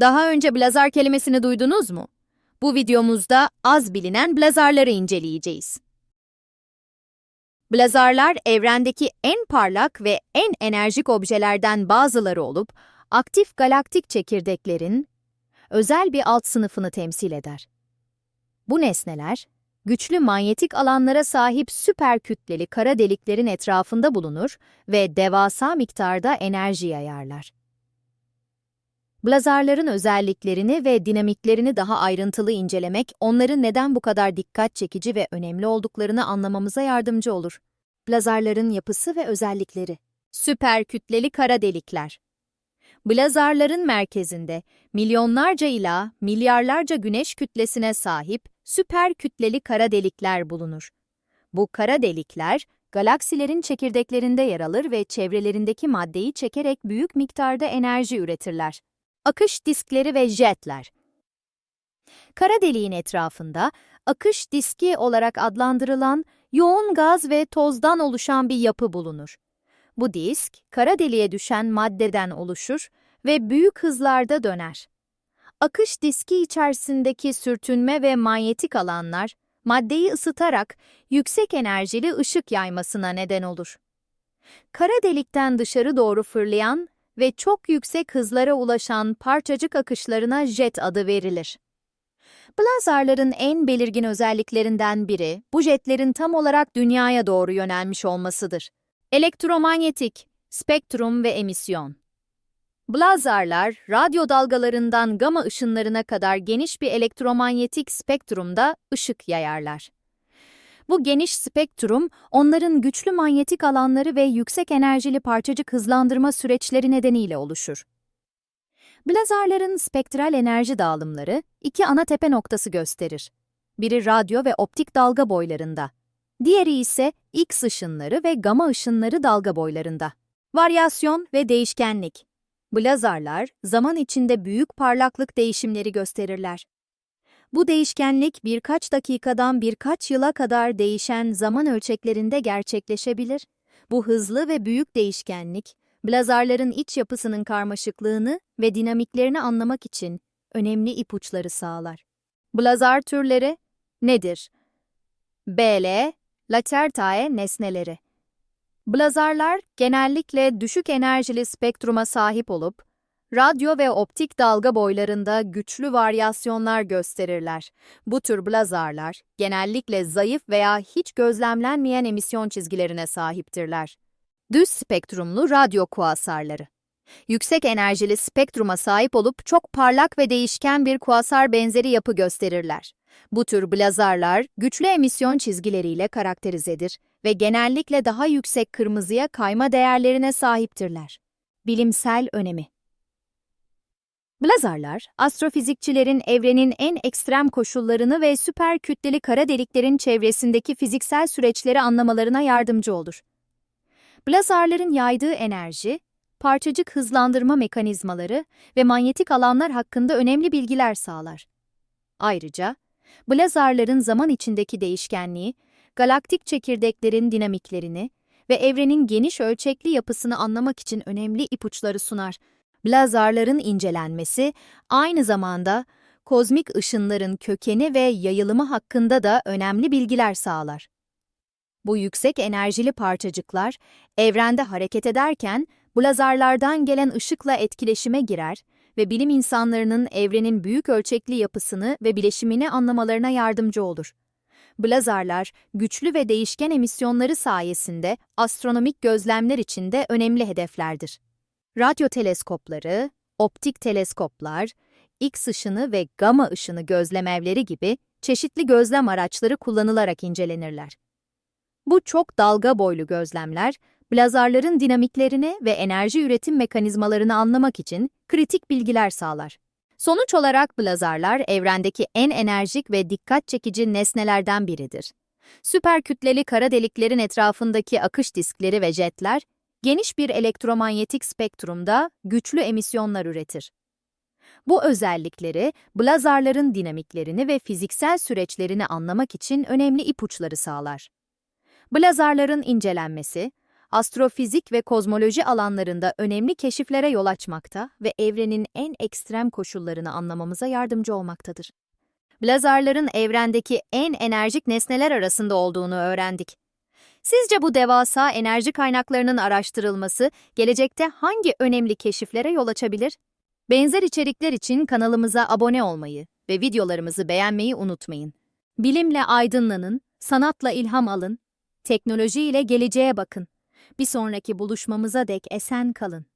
Daha önce blazar kelimesini duydunuz mu? Bu videomuzda az bilinen blazarları inceleyeceğiz. Blazarlar evrendeki en parlak ve en enerjik objelerden bazıları olup, aktif galaktik çekirdeklerin özel bir alt sınıfını temsil eder. Bu nesneler, güçlü manyetik alanlara sahip süper kütleli kara deliklerin etrafında bulunur ve devasa miktarda enerji yayarlar. Blazarların özelliklerini ve dinamiklerini daha ayrıntılı incelemek, onların neden bu kadar dikkat çekici ve önemli olduklarını anlamamıza yardımcı olur. Blazarların yapısı ve özellikleri Süper kütleli kara delikler Blazarların merkezinde milyonlarca ila milyarlarca güneş kütlesine sahip süper kütleli kara delikler bulunur. Bu kara delikler, galaksilerin çekirdeklerinde yer alır ve çevrelerindeki maddeyi çekerek büyük miktarda enerji üretirler. Akış diskleri ve jetler. Kara deliğin etrafında akış diski olarak adlandırılan yoğun gaz ve tozdan oluşan bir yapı bulunur. Bu disk, kara deliğe düşen maddeden oluşur ve büyük hızlarda döner. Akış diski içerisindeki sürtünme ve manyetik alanlar, maddeyi ısıtarak yüksek enerjili ışık yaymasına neden olur. Kara delikten dışarı doğru fırlayan ve çok yüksek hızlara ulaşan parçacık akışlarına jet adı verilir. Blazarların en belirgin özelliklerinden biri, bu jetlerin tam olarak dünyaya doğru yönelmiş olmasıdır. Elektromanyetik, spektrum ve emisyon. Blazarlar, radyo dalgalarından gama ışınlarına kadar geniş bir elektromanyetik spektrumda ışık yayarlar. Bu geniş spektrum, onların güçlü manyetik alanları ve yüksek enerjili parçacık hızlandırma süreçleri nedeniyle oluşur. Blazarların spektral enerji dağılımları iki ana tepe noktası gösterir. Biri radyo ve optik dalga boylarında. Diğeri ise X ışınları ve gama ışınları dalga boylarında. Varyasyon ve değişkenlik. Blazarlar zaman içinde büyük parlaklık değişimleri gösterirler. Bu değişkenlik birkaç dakikadan birkaç yıla kadar değişen zaman ölçeklerinde gerçekleşebilir. Bu hızlı ve büyük değişkenlik, blazarların iç yapısının karmaşıklığını ve dinamiklerini anlamak için önemli ipuçları sağlar. Blazar türleri nedir? BL, Lacertae nesneleri. Blazarlar genellikle düşük enerjili spektruma sahip olup, radyo ve optik dalga boylarında güçlü varyasyonlar gösterirler. Bu tür blazarlar genellikle zayıf veya hiç gözlemlenmeyen emisyon çizgilerine sahiptirler. Düz spektrumlu radyo kuasarları. Yüksek enerjili spektruma sahip olup çok parlak ve değişken bir kuasar benzeri yapı gösterirler. Bu tür blazarlar güçlü emisyon çizgileriyle karakterizedir ve genellikle daha yüksek kırmızıya kayma değerlerine sahiptirler. Bilimsel önemi Blazarlar, astrofizikçilerin evrenin en ekstrem koşullarını ve süper kütleli kara deliklerin çevresindeki fiziksel süreçleri anlamalarına yardımcı olur. Blazarların yaydığı enerji, parçacık hızlandırma mekanizmaları ve manyetik alanlar hakkında önemli bilgiler sağlar. Ayrıca, blazarların zaman içindeki değişkenliği, galaktik çekirdeklerin dinamiklerini ve evrenin geniş ölçekli yapısını anlamak için önemli ipuçları sunar. Blazarların incelenmesi aynı zamanda kozmik ışınların kökeni ve yayılımı hakkında da önemli bilgiler sağlar. Bu yüksek enerjili parçacıklar evrende hareket ederken blazarlardan gelen ışıkla etkileşime girer ve bilim insanlarının evrenin büyük ölçekli yapısını ve bileşimini anlamalarına yardımcı olur. Blazarlar, güçlü ve değişken emisyonları sayesinde astronomik gözlemler için de önemli hedeflerdir. Radyo teleskopları, optik teleskoplar, X ışını ve gama ışını gözlemevleri gibi çeşitli gözlem araçları kullanılarak incelenirler. Bu çok dalga boylu gözlemler, blazarların dinamiklerini ve enerji üretim mekanizmalarını anlamak için kritik bilgiler sağlar. Sonuç olarak blazarlar evrendeki en enerjik ve dikkat çekici nesnelerden biridir. Süper kütleli kara deliklerin etrafındaki akış diskleri ve jetler, geniş bir elektromanyetik spektrumda güçlü emisyonlar üretir. Bu özellikleri, blazarların dinamiklerini ve fiziksel süreçlerini anlamak için önemli ipuçları sağlar. Blazarların incelenmesi, astrofizik ve kozmoloji alanlarında önemli keşiflere yol açmakta ve evrenin en ekstrem koşullarını anlamamıza yardımcı olmaktadır. Blazarların evrendeki en enerjik nesneler arasında olduğunu öğrendik. Sizce bu devasa enerji kaynaklarının araştırılması gelecekte hangi önemli keşiflere yol açabilir? Benzer içerikler için kanalımıza abone olmayı ve videolarımızı beğenmeyi unutmayın. Bilimle aydınlanın, sanatla ilham alın, teknoloji ile geleceğe bakın. Bir sonraki buluşmamıza dek esen kalın.